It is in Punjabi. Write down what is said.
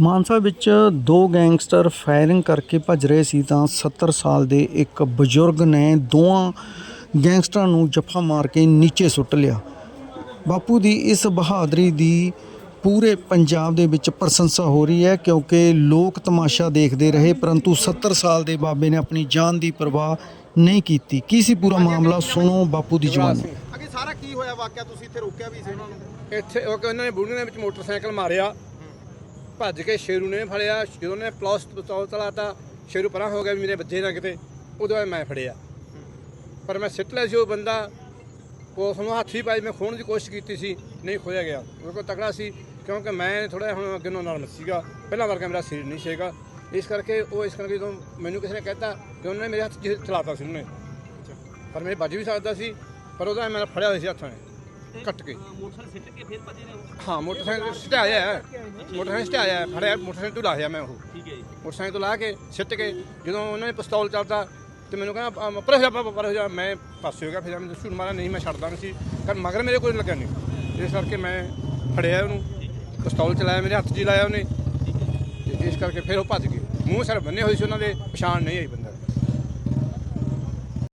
ਮਾਨਸਾ ਵਿੱਚ ਦੋ ਗੈਂਗਸਟਰ ਫਾਇਰਿੰਗ ਕਰਕੇ ਭੱਜ ਰਹੇ ਸੀ ਤਾਂ 70 ਸਾਲ ਦੇ ਇੱਕ ਬਜ਼ੁਰਗ ਨੇ ਦੋਵਾਂ ਗੈਂਗਸਟਰਾਂ ਨੂੰ ਜੱਫਾ ਮਾਰ ਕੇ ਨੀਚੇ ਸੁੱਟ ਲਿਆ। ਬਾਪੂ ਦੀ ਇਸ ਬਹਾਦਰੀ ਦੀ ਪੂਰੇ ਪੰਜਾਬ ਦੇ ਵਿੱਚ ਪ੍ਰਸ਼ੰਸਾ ਹੋ ਰਹੀ ਹੈ ਕਿਉਂਕਿ ਲੋਕ ਤਮਾਸ਼ਾ ਦੇਖਦੇ ਰਹੇ ਪਰੰਤੂ 70 ਸਾਲ ਦੇ ਬਾਬੇ ਨੇ ਆਪਣੀ ਜਾਨ ਦੀ ਪਰਵਾਹ ਨਹੀਂ ਕੀਤੀ। ਕੀ ਸੀ ਪੂਰਾ ਮਾਮਲਾ? ਸੁਣੋ ਬਾਪੂ ਦੀ ਜ਼ੁਬਾਨੀ ਅਗੇ ਸਾਰਾ ਕੀ ਹੋਇਆ? ਵਾਕਿਆ ਤੁਸੀਂ ਇੱਥੇ ਰੋਕਿਆ ਵੀ ਸੀ ਉਹਨਾਂ ਨੂੰ? ਇੱਥੇ ਉਹ ਕਿ ਉਹਨਾਂ ਨੇ ਬੁੜੀਆਂ ਦੇ ਵਿੱਚ ਮੋਟਰਸਾਈਕਲ ਮਾਰਿਆ। ਭੱਜ ਕੇ ਸ਼ੇਰੂ ਨੇ ਫੜਿਆ, ਜਦੋਂ ਉਹਨੇ ਪਲਸ ਪਿਸਤੌਲ ਚਲਾਤਾ ਸ਼ੇਰੂ ਪਰਾਂ ਹੋ ਗਿਆ ਵੀ ਮੇਰੇ ਬੱਜੇ ਨਾ ਕਿਤੇ, ਉਦੋਂ ਬਾਅਦ ਮੈਂ ਫੜਿਆ। ਪਰ ਮੈਂ ਸਿੱਟ ਲਿਆ ਸੀ ਉਹ ਬੰਦਾ ਉਸ ਨੂੰ ਹੱਥ ਹੀ ਪਾਈ, ਮੈਂ ਖੋਣ ਦੀ ਕੋਸ਼ਿਸ਼ ਕੀਤੀ ਸੀ, ਨਹੀਂ ਖੋਇਆ ਗਿਆ। ਉਹ ਕੋਲ ਤਕੜਾ ਸੀ, ਕਿਉਂਕਿ ਮੈਂ ਥੋੜਾ ਹੁਣ ਅੱਗੇ ਨੂੰ ਨਰਮ ਸੀਗਾ। ਪਹਿਲਾਂ ਵਰਗਾ ਮੇਰਾ ਸਰੀਰ ਨਹੀਂ ਸੀਗਾ। ਇਸ ਕਰਕੇ ਉਹ, ਇਸ ਕਰਕੇ ਜਦੋਂ ਮੈਨੂੰ ਕਿਸੇ ਨੇ ਕਹਿਤਾ ਕਿ ਉਹਨੇ ਮੇਰੇ ਹੱਥ 'ਚ ਚਲਾਤਾ ਸੀ ਉਹਨੇ। ਪਰ ਮੇਰੇ ਵੱਜ ਵੀ ਸਕਦਾ ਸੀ, ਪਰ ਉਹਦਾ ਮੈਂ ਫੜਿਆ ਹੋਇਆ ਸੀ ਹੱਥਾਂ ਨੇ ਕੱਟ ਕੇ। ਮੋਟਰਸਾਈਕਲ ਸਿੱਟ ਕੇ ਫਿਰ ਭੱਜੇ ਨੇ ਉਹ ਹਾਂ ਮੋਟਰਸਾਈਕਲ ਸਟਾਇਆ ਹੈ। ਮੋਟਰਸਾਈਕਲ ਸਟਾਇਆ ਹੈ। ਫੜਿਆ ਮੋਟਰਸਾਈਕਲ ਤੋਂ ਲਾਹਿਆ ਮੈਂ ਉਹ। ਠੀਕ ਹੈ ਜੀ। ਮੋਟਰਸਾਈਕਲ ਤੋਂ ਲਾ ਕੇ ਸਿੱਟ ਕੇ ਜਦੋਂ ਉਹਨਾਂ ਨੇ ਪਿਸਤੌਲ ਚੱਲਦਾ ਤੇ ਮੈਨੂੰ ਕਹਿੰਦਾ ਅਮ, ਪਰ ਹੋ ਜਾ ਪਰ ਪਰ ਹੋ ਜਾ। ਮੈਂ ਪਾਸੇ ਹੋ ਗਿਆ ਫਿਰ ਮੈਨੂੰ ਝੂਠ ਮਾਰਿਆ ਨਹੀਂ ਮੈਂ ਛੱਡਦਾ ਨਹੀਂ ਸੀ। ਪਰ ਮਗਰ ਮੇਰੇ ਕੋਈ ਲੱਗਿਆ ਨਹੀਂ। ਇਸ ਕਰਕੇ ਮੈਂ ਫੜਿਆ ਉਹਨੂੰ। ਪਿਸਤੌਲ ਚਲਾਇਆ ਮੇਰੇ ਹੱਥ 'ਚ ਹੀ ਲਾਇਆ ਉਹਨੇ। ਤੇ ਇਸ ਕਰਕੇ ਫਿਰ ਉਹ ਭੱਜ ਗਏ। ਮੂੰਹ ਸਿਰ ਬੰਨੇ ਹੋਏ ਸੀ ਉਹਨਾਂ ਦੇ ਪਛਾਣ ਨਹੀਂ ਆਈ ਬੰਦੇ